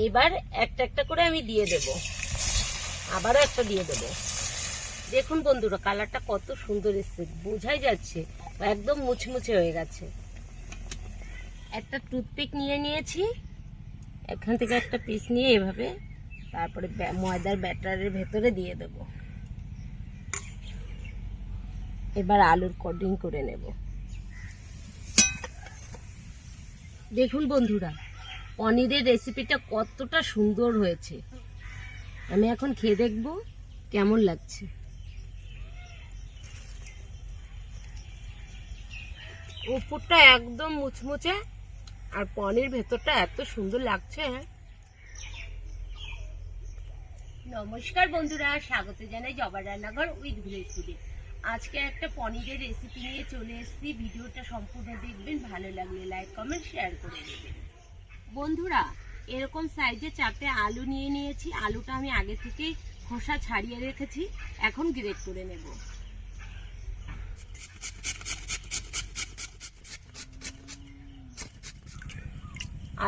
এইবার একটা একটা করে আমি দিয়ে দেব। আবারও একটা দিয়ে দেব। দেখুন বন্ধুরা, কালারটা কত সুন্দর এসছে, বোঝাই যাচ্ছে একদম মুচমুচে হয়ে গেছে। একটা টুথপিক নিয়ে নিয়েছি, এখান থেকে একটা পিস নিয়ে এভাবে তারপরে ময়দার ব্যাটারের ভেতরে দিয়ে দেব। এবার আলুর কোডিং করে নেব। দেখুন বন্ধুরা পনিরের রেসিপিটা কতটা সুন্দর হয়েছে। আমি এখন খেয়ে দেখব কেমন লাগছে। উপরটা একদম মুচমুচে আর পনির ভেতরটা এত সুন্দর লাগছে নমস্কার বন্ধুরা, স্বাগত জানাই জবার রান্নাঘর উইথ ভিলেজ ফুডে। আজকে একটা পনিরের রেসিপি নিয়ে চলে এসেছি। ভিডিওটা সম্পূর্ণ দেখবেন, ভালো লাগলে লাইক কমেন্ট শেয়ার করে দেবেন। বন্ধুরা, এরকম সাইজে চারটে আলু নিয়ে নিয়েছি। আলুটা আমি আগে থেকে খোসা ছাড়িয়ে রেখেছি। এখন গ্রেট করে নেব।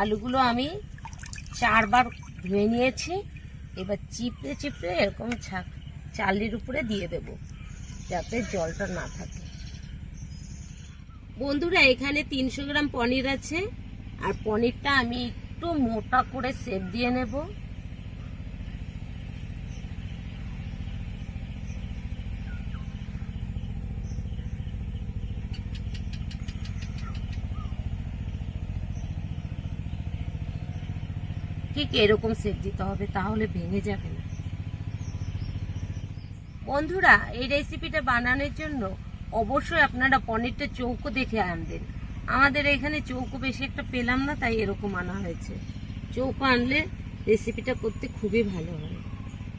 আলুগুলো আমি চারবার ধুয়ে নিয়েছি। এবার চিপড়ে চিপড়ে এরকম চালির উপরে দিয়ে দেব, যাতে জলটা না থাকে। বন্ধুরা, এখানে তিনশো গ্রাম পনির আছে। আর পনিরটা আমি একটু মোটা করে সেপ দিয়ে নেব। ঠিক এরকম সেপ দিতে হবে, তাহলে ভেঙে যাবে না। বন্ধুরা, এই রেসিপিটা বানানোর জন্য অবশ্যই আপনারা পনিরটা চৌকো দেখে আনবেন। আমাদের এখানে চৌকো বেশি একটা পেলাম না, তাই এরকম আনা হয়েছে। চৌকো আনলে রেসিপিটা করতে খুবই ভালো হয়।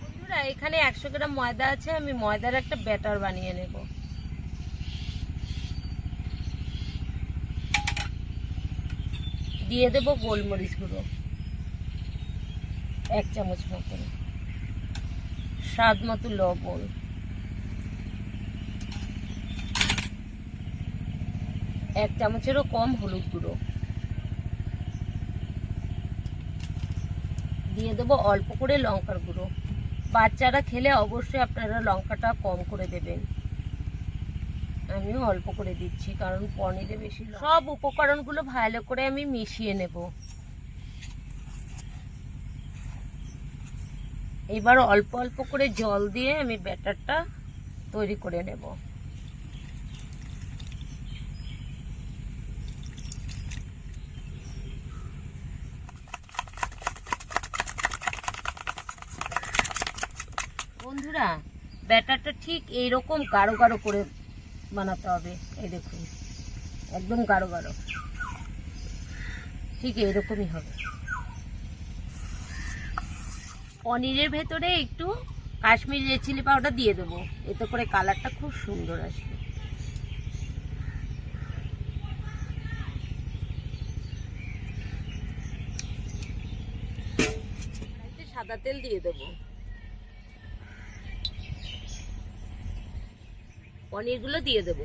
বন্ধুরা, এখানে একশো গ্রাম ময়দা আছে, আমি ময়দার একটা ব্যাটার বানিয়ে নেব। দিয়ে দেব গোলমরিচ গুঁড়ো, এক চামচ মতন। স্বাদ মতো লবণ। এক চামচেরও কম হলুদ গুঁড়ো। দিয়ে দেবো অল্প করে লঙ্কার গুঁড়ো। বাচ্চারা খেলে অবশ্যই আপনারা লঙ্কাটা কম করে দেবেন। আমিও অল্প করে দিচ্ছি, কারণ পনিরে বেশি সব উপকরণগুলো ভালো করে আমি মিশিয়ে নেব। এবার অল্প অল্প করে জল দিয়ে আমি ব্যাটারটা তৈরি করে নেব। বন্ধুরা, ব্যাটারটা ঠিক এইরকম গাঢ় গাঢ় করে বানাতে হবে, এই দেখুন। একদম গাঢ় গাঢ়। ঠিক এইরকমই হবে। পনিরের ভেতরে একটু কাশ্মীরি রেড চিলি পাউডার দিয়ে দেবো। এতে করে কালারটা খুব সুন্দর আসবে। সাদা তেল দিয়ে দেবো। পনিরগুলো দিয়ে দেবো।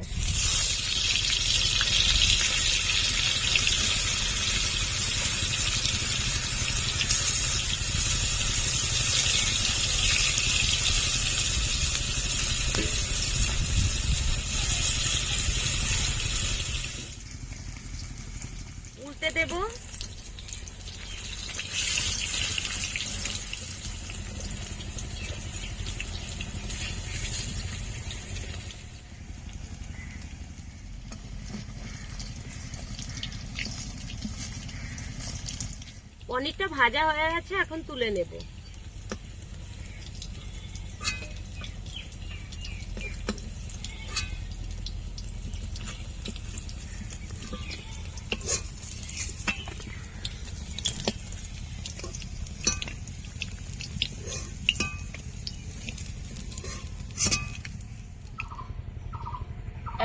উল্টে দেবো। পনিরটা ভাজা হয়ে গেছে এখন তুলে নেব।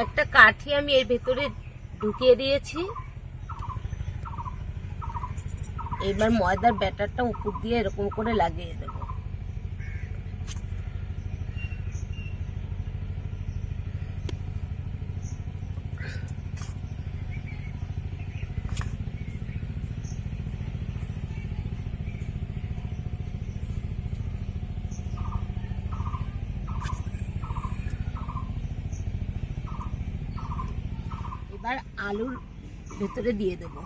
একটা কাঠি আমি এর ভেতরে ঢুকিয়ে দিয়েছি। এবার ময়দার ব্যাটারটা উপর দিয়ে এরকম করে লাগিয়ে দেব। এবার আলুর ভেতরে দিয়ে দেবো।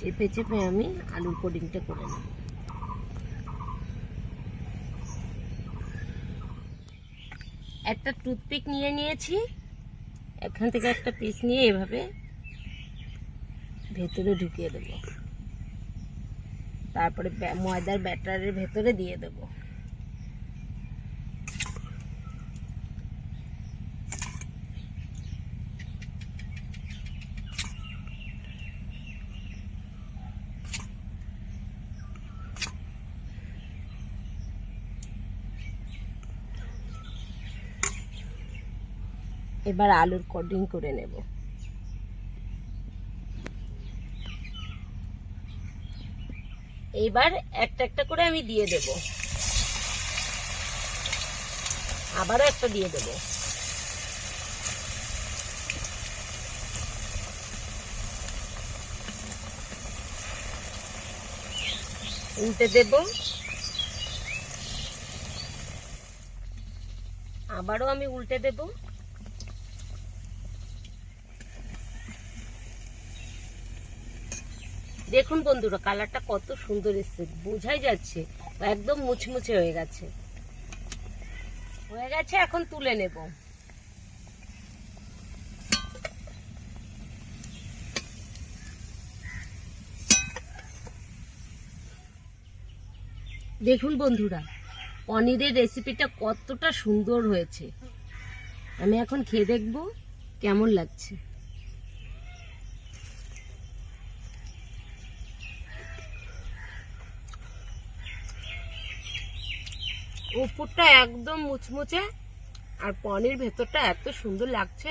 চেপে চেপে আমি আলুর কোডিংটা করে নেব। একটা টুথপিক নিয়ে নিয়েছি, এখান থেকে একটা পিস নিয়ে এভাবে ভেতরে ঢুকিয়ে দেব। তারপরে ময়দার ব্যাটারের ভেতরে দিয়ে দেব। এবার আলুর কোডিং করে নেব। এইবার একটা একটা করে আমি দিয়ে দেব। আবারও একটা দিয়ে দেব। উল্টে দেব। আবারও আমি উল্টে দেবো। দেখুন বন্ধুরা, কালারটা কত সুন্দর এসছে, বোঝাই যাচ্ছে, একদম মুচমুচে হয়ে গেছে। হয়ে গেছে, এখন তুলে নেব। দেখুন বন্ধুরা, পনিরের রেসিপিটা কতটা সুন্দর হয়েছে। আমি এখন খেয়ে দেখব কেমন লাগছে। উপরটা একদম মুচমুচে আর পনির ভেতরটা এত সুন্দর লাগছে